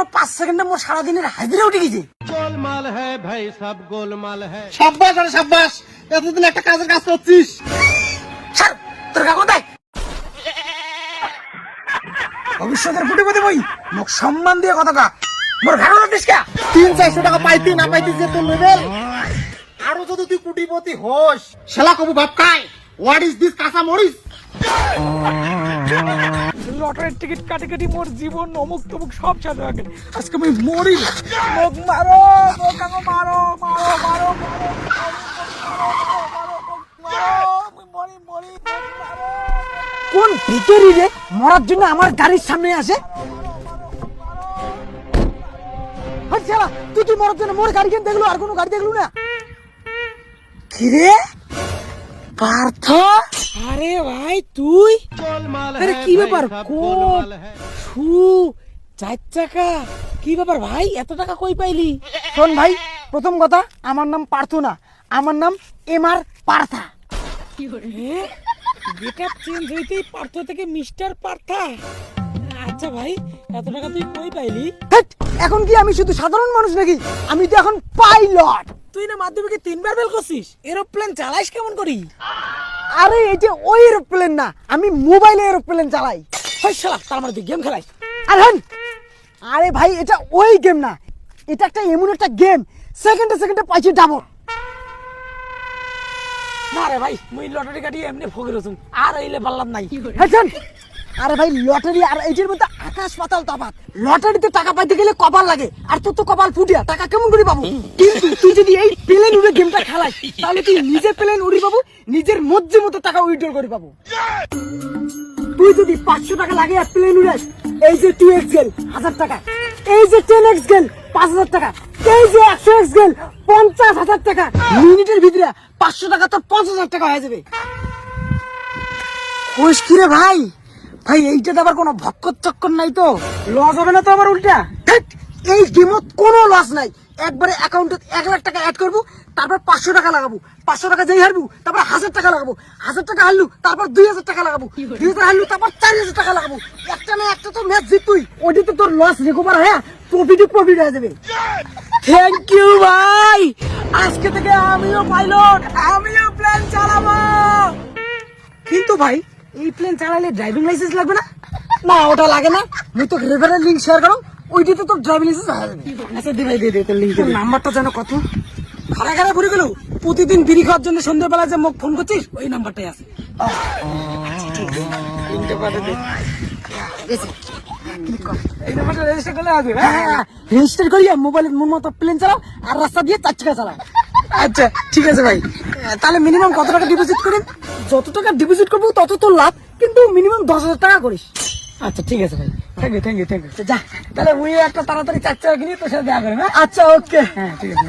মাত্র পাঁচ সেকেন্ডে মোর সারাদিনের হাজিরা উঠে গেছে। গোলমাল হ্যাঁ ভাই সব গোলমাল হ্যাঁ সাব্বাস আরে সাব্বাস এতদিন একটা কাজের কাজ করছিস। ভবিষ্যতের ফুটে পেতে বই মোক সম্মান দিয়ে কথা কা। মোর দিস তিন চারশো টাকা পাইতি না পাইতি যে তোর লেভেল আরও যদি তুই কুটিপতি হোস শালা কবু ভাব হোয়াট ইস দিস কাঁচা মরিস লটারির টিকিট কাটি কাটি মোর জীবন অমুক তমুক সব সাথে রাখেন আজকে আমি মরি। মোক মারো মোক কাকু মারো মারো মারো কোন ভিতরি রে? মরার জন্য আমার গাড়ির সামনে আসে তুই কি মরার জন্য মোর গাড়ি কেন দেখল? আর কোনো গাড়ি দেখল না? কিরে পার্থ? আরে ভাই তুই? আরে কি ব্যাপার? কোট? শু হ্যাঁ। চার চাকা। কি ব্যাপার ভাই এত টাকা কই পাইলি? শোন ভাই প্রথম কথা আমার নাম পার্থ না আমার নাম এম আর পার্থা। বেটা চেঞ্জ হইতেই পার্থ থেকে মিস্টার পার্থা? আচ্ছা ভাই এত টাকা তুই কই পাইলি? এখন কি আমি শুধু সাধারণ মানুষ নাকি? আমি তো এখন পাইলট তুই না মাধ্যমিকে তিনবার বেল করছিস। এরোপ্লেন চালাইস কেমন করি? আরে যে ওই এরোপ্লেন না আমি মোবাইলে এরোপ্লেন চালাই। শালা তার মানে তুই গেম খেলাই আর আরে ভাই এটা ওই গেম না। এটা একটা এমন একটা গেম সেকেন্ডে সেকেন্ডে পাইছি ডাবল না রে ভাই মুই লটারি কাটি এমনি ফকির হচ্ছুম আর এইলে পারলাম নাই। হ্যাঁ আরে ভাই, লটারি আর এইটার মধ্যে আকাশ পাতাল তফাত লটারিতে টাকা পাইতে গেলে কপাল লাগে। আর তোর তো কপাল ফুটিয়া। টাকা কেমন করে পাবো? কিন্তু তুই যদি এই প্লেন উড়ে গেমটা খেলাস, তাহলে তুই নিজে প্লেন উড়ি পাবো, নিজের মধ্যে মতো টাকা উইড্রল করে পাবো। তুই যদি পাঁচশো টাকা লাগে আর প্লেন উড়াস এই যে টু এক্স গেল হাজার টাকা। এই যে টেন এক্স গেল পাঁচ হাজার টাকা। এই যে একশো এক্স গেল পঞ্চাশ হাজার টাকা। মিনিটের ভিতরে পাঁচশো টাকা তো পঞ্চাশ হাজার টাকা হয়ে যাবে। খুশ কিরে ভাই? ভাই এইটাতে আবার কোনো ভক্কর চক্কর নাই তো? লস হবে না তো আবার উল্টা? এই গেমত কোনো লস নাই। একবারে অ্যাকাউন্টে এক লাখ টাকা অ্যাড করব তারপর পাঁচশো টাকা লাগাবো। পাঁচশো টাকা যেই হারবো তারপর হাজার টাকা লাগাবো। হাজার টাকা হারলু তারপর দুই হাজার টাকা লাগাবো। দুই হাজার হারলু তারপর চার হাজার টাকা লাগাবো। একটা না একটা তো ম্যাচ জিতুই ওইটাতে তোর লস রিকভার হ্যাঁ? প্রফিটে প্রফিট হয়ে যাবে। থ্যাংক ইউ ভাই! আজকে থেকে আমিও পাইলট আমিও প্ল্যান চালাবো। কিন্তু ভাই এই প্লেন চালালে ড্রাইভিং লাইসেন্স লাগবে না? না ওটা লাগে না। আমি তো রেফারেল লিংক শেয়ার করো ওইটাতে তো ড্রাইভিং লাইসেন্স হয়ে যাবে। আচ্ছা দে ভাই দে দে তোর লিংক নাম্বারটা যেন কত? খারা খারা ঘুরে গেল। প্রতিদিন বিড়ি খাওয়ার জন্য সন্ধ্যাবেলা যে মুখ ফোন করছিস ওই নাম্বারটাই আছে। রেজিস্টার করলে হবে হ্যাঁ রেজিস্টার করিয়া মোবাইলে মন মতো প্লেন চালাও আর রাস্তা দিয়ে চার চাকা চালাও। আচ্ছা ঠিক আছে ভাই। তাহলে মিনিমাম কত টাকা ডিপোজিট করেন যত টাকা ডিপোজিট করব তত তো লাভ কিন্তু মিনিমাম দশ হাজার টাকা করিস। আচ্ছা ঠিক আছে ভাই। Thank you thank you thank you যা তাহলে মুই একটা তাড়াতাড়ি চার চাকা কিনে তোর সাথে দেখা করেন হ্যাঁ? আচ্ছা ওকে। হ্যাঁ ঠিক আছে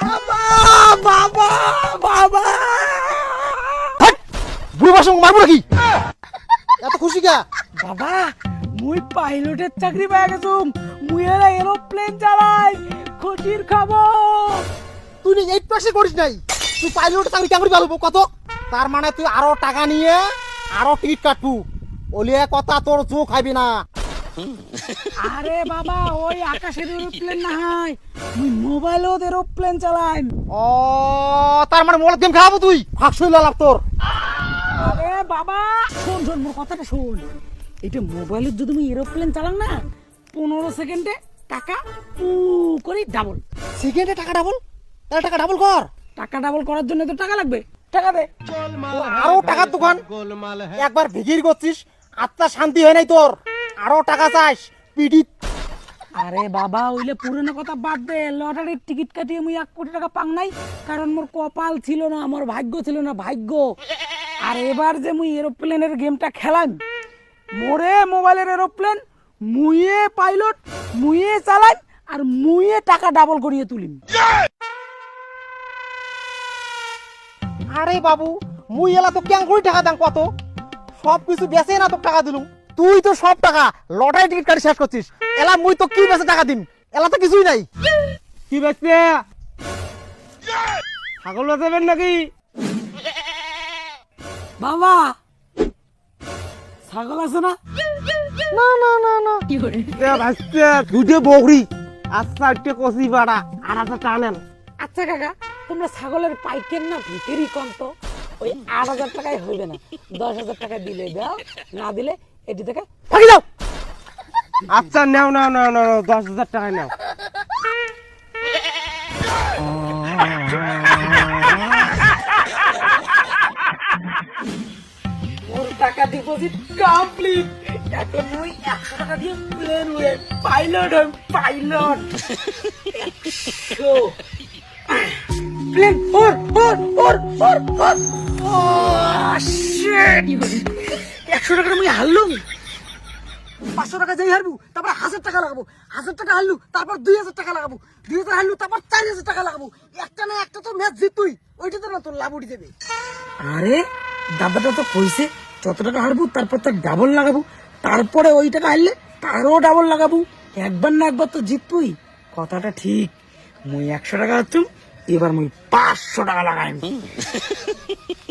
বাবা বাবা বাবা। বুড়ো বাসন মারবো নাকি? এত খুশি কা? বাবা মুই পাইলটের চাকরি পেয়ে গেছুম। মুই এরা এরোপ্লেন চালাই। খুশির খবর। তুই এইট পার্সেন্ট করিস নাই। তুই পাইলট চাকরি কেমন পালবো কত? তার মানে তুই আরও টাকা নিয়ে আরও টিকিট কাটবু। ওলিয়ে কথা তোর জো খাইবি না। আরে বাবা ওই আকাশের এরোপ্লেন না হয় মুই মোবাইলও এরোপ্লেন চালাই। ও তার মানে মোবাইল গেম খেলাবো তুই? ফাঁক শুই লাভ তোর। আরে বাবা শোন শোন মোর কথাটা শোন। এটা মোবাইলের যদি তুমি এরোপ্লেন চালাও না পনেরো সেকেন্ডে টাকা পু করে ডাবল সেকেন্ডে টাকা ডাবল তাহলে টাকা ডাবল কর। টাকা ডাবল করার জন্য তো টাকা লাগবে। টাকা দে। আরও টাকা দোকান। একবার ভিগির করছিস আত্মা শান্তি হয় নাই তোর। আরও টাকা চাস পিডিত। আরে বাবা ওইলে পুরনো কথা বাদ দে। লটারির টিকিট কাটিয়ে আমি এক কোটি টাকা পাং নাই কারণ মোর কপাল ছিল না আমার ভাগ্য ছিল না ভাগ্য। আর এবার যে মুই এরোপ্লেনের গেমটা খেলাম মোরে মোবাইলের এরোপ্লেন মুইয়ে পাইলট মুইয়ে চালাই আর মুইয়ে টাকা ডাবল করিয়ে তুলিম। আরে বাবু মুই এলা তো কেন করে টাকা দাম কত? সব কিছু বেচে না তোকে টাকা দিলুম। তুই তো সব টাকা লটারি টিকিট কাটি শেষ করছিস। এলা মুই তো কি বেচে টাকা দিম? এলা তো কিছুই নাই। কি বেচছে ছাগল বেচাবেন নাকি? বাবা ছাগল আছে না? না না না না। এ ভাইস্তে দুধে বগরি আচ্ছা একটা কষি বাড়া। আর একটা টানেন। আচ্ছা কাকা তোমরা ছাগলের পাইকেন না ভিতরি কম তো ওই আট হাজার টাকায় হইবে না। দশ হাজার টাকা দিলে দাও না দিলে এটি থেকে ফাঁকি দাও। আচ্ছা নাও নাও নাও নাও নাও, দশ হাজার টাকা নাও। টাকা ডিপোজিট কমপ্লিট এখন মুই একশো টাকা দিয়ে প্লেন উড়ে পাইলট হই পাইলট প্লেন ওর ওর ওর ওর ওর। একশো টাকা মুই হারলুম। পাঁচশো টাকা যাই হারবো তারপর হাজার টাকা লাগাবো। হাজার টাকা হারলু তারপর দুই হাজার টাকা লাগাবো। দুই হাজার হারলু তারপর চার হাজার টাকা লাগাবো। একটা না একটা তো ম্যাচ জিতুই। ওইটাতে না তোর লাভ উঠে দেবে আরে দাদাটা তো কইছে যত টাকা হারবো, তারপর তার ডাবল লাগাবো। তারপরে ওই টাকা হারলে তারও ডাবল লাগাবো। একবার না একবার তো জিতবই। কথাটা ঠিক। মুই একশো টাকা হচ্ছুম এবার মুই পাঁচশো টাকা লাগাই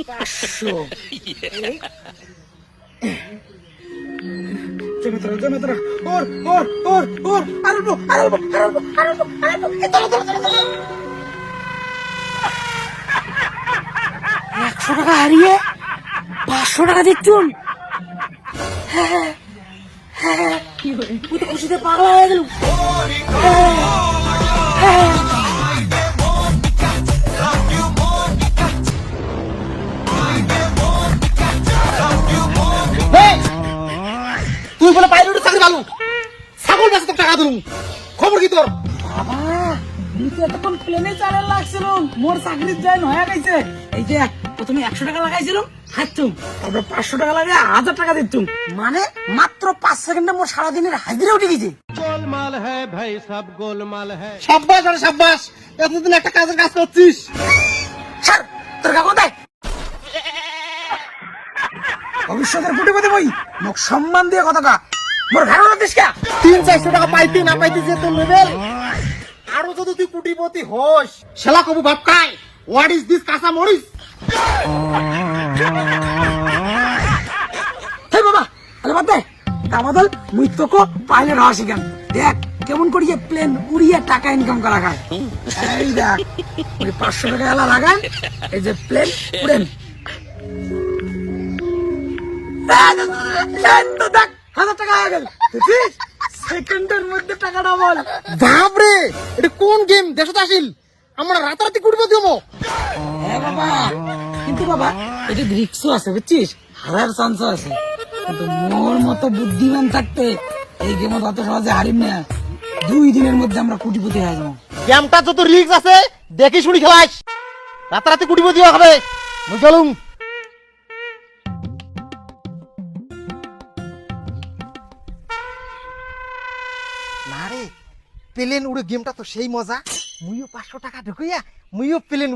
পাঁচশো। তোরা ওর ওর একশো টাকা হারিয়ে পাঁচশো টাকা দিচ্ছুন খুশিতে পাগলা হয়ে গেল তুই বলে পাইলটের চাকরি ভালো ছাগল বেচে তোর টাকা দিলুম। খবর কি তোর? বাবা এতক্ষণ প্লেনে চালান লাগছিল। মোর চাকরির জয়েন হয়ে গেছে। এই যে প্রথমে একশো টাকা লাগাইছিলাম হাঁটতুম। তারপর পাঁচশো টাকা লাগে হাজার টাকা দিতুম। মানে মাত্র পাঁচ সেকেন্ডে মোট সারাদিনের হাজিরা উঠে গেছে। গোলমাল হ্যাঁ ভাই সব গোলমাল হ্যাঁ সাব্বাস আরে সাব্বাস এতদিন একটা কাজের কাজ করছিস। স্যার তোর কাকু দেয় ভবিষ্যতের ফুটে পেতে বই মোক সম্মান দিয়ে কথাটা। মোর দিস তিন চারশো টাকা না পাইতে যে তোর লেভেল আরও যদি তুই কুটিপতি হোস সেলা কবু ভাব হোয়াট ইস দিস কাঁচা মরিস হে বাবা আরে বাদ দে। কামাদল মুই তোকে পাইলট হওয়া শিখান দেখ কেমন করিয়ে প্লেন উড়িয়ে টাকা ইনকাম করা খায় এই দেখ ওই পাঁচশো টাকা এলা লাগান এই যে প্লেন উড়েন। দেখ হাজার টাকা হয়ে গেল। সেকেন্ডের মধ্যে টাকাটা বল। বাপরে এটা কোন গেম দেশে আসিল। আমরা রাতারাতি হব হ্যাঁ বাবা কিন্তু বাবা, এটা রিক্সও আছে, বুঝছিস? হারার চান্সও আছে। কিন্তু মোর মতো বুদ্ধিমান থাকতে এই গেমত অত সহজে হারিম না। দুই দিনের মধ্যে আমরা কোটিপতি হয়ে যাব। গেমটা যত রিক্স আছে, দেখি শুনি খেলাস। রাতারাতি কুটিপতি হবে। চলুম। না রে, প্লেন উড়ে গেমটা তো সেই মজা। মুইও পাঁচশো টাকা ঢুকিয়া মুইও প্লেন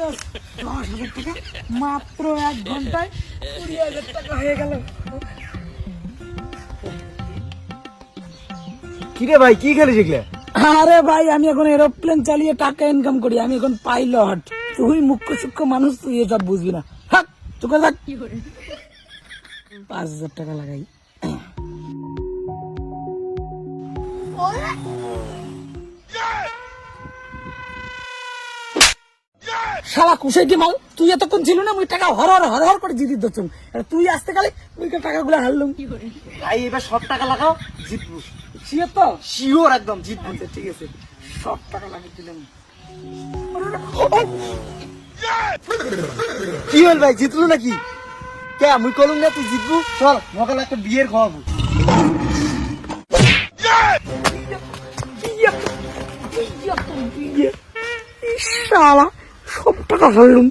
উড়েম দশ হাজার টাকা মাত্র এক ঘন্টায় কুড়ি হাজার টাকা হয়ে গেল। কিরে ভাই কি খেলে শিখলে? আরে ভাই আমি এখন এরোপ্লেন চালিয়ে টাকা ইনকাম করি আমি এখন পাইলট তুই মুখ্য সূক্ষ্ম মানুষ তুই এসব বুঝবি না। হাক তোকে দেখ পাঁচ হাজার টাকা লাগাই। শালা কুসাইটি মাল তুই এতক্ষণ ছিল না মুই টাকা হর হর হর হর করে জিতি দচ্ছুম তুই আসতে গেলে মুই টাকাগুলো হারলুম ভাই এবার সব টাকা লাগাও জিতবো শিওর তো শিওর একদম জিতবো আচ্ছা ঠিক আছে সব টাকা লাগিয়ে দিলাম কি হল ভাই জিতলো নাকি কে মুই কলুম না তুই জিতবু চল মকাল একটা বিয়ের খাওয়াবো শালা সব টাকা হারলুম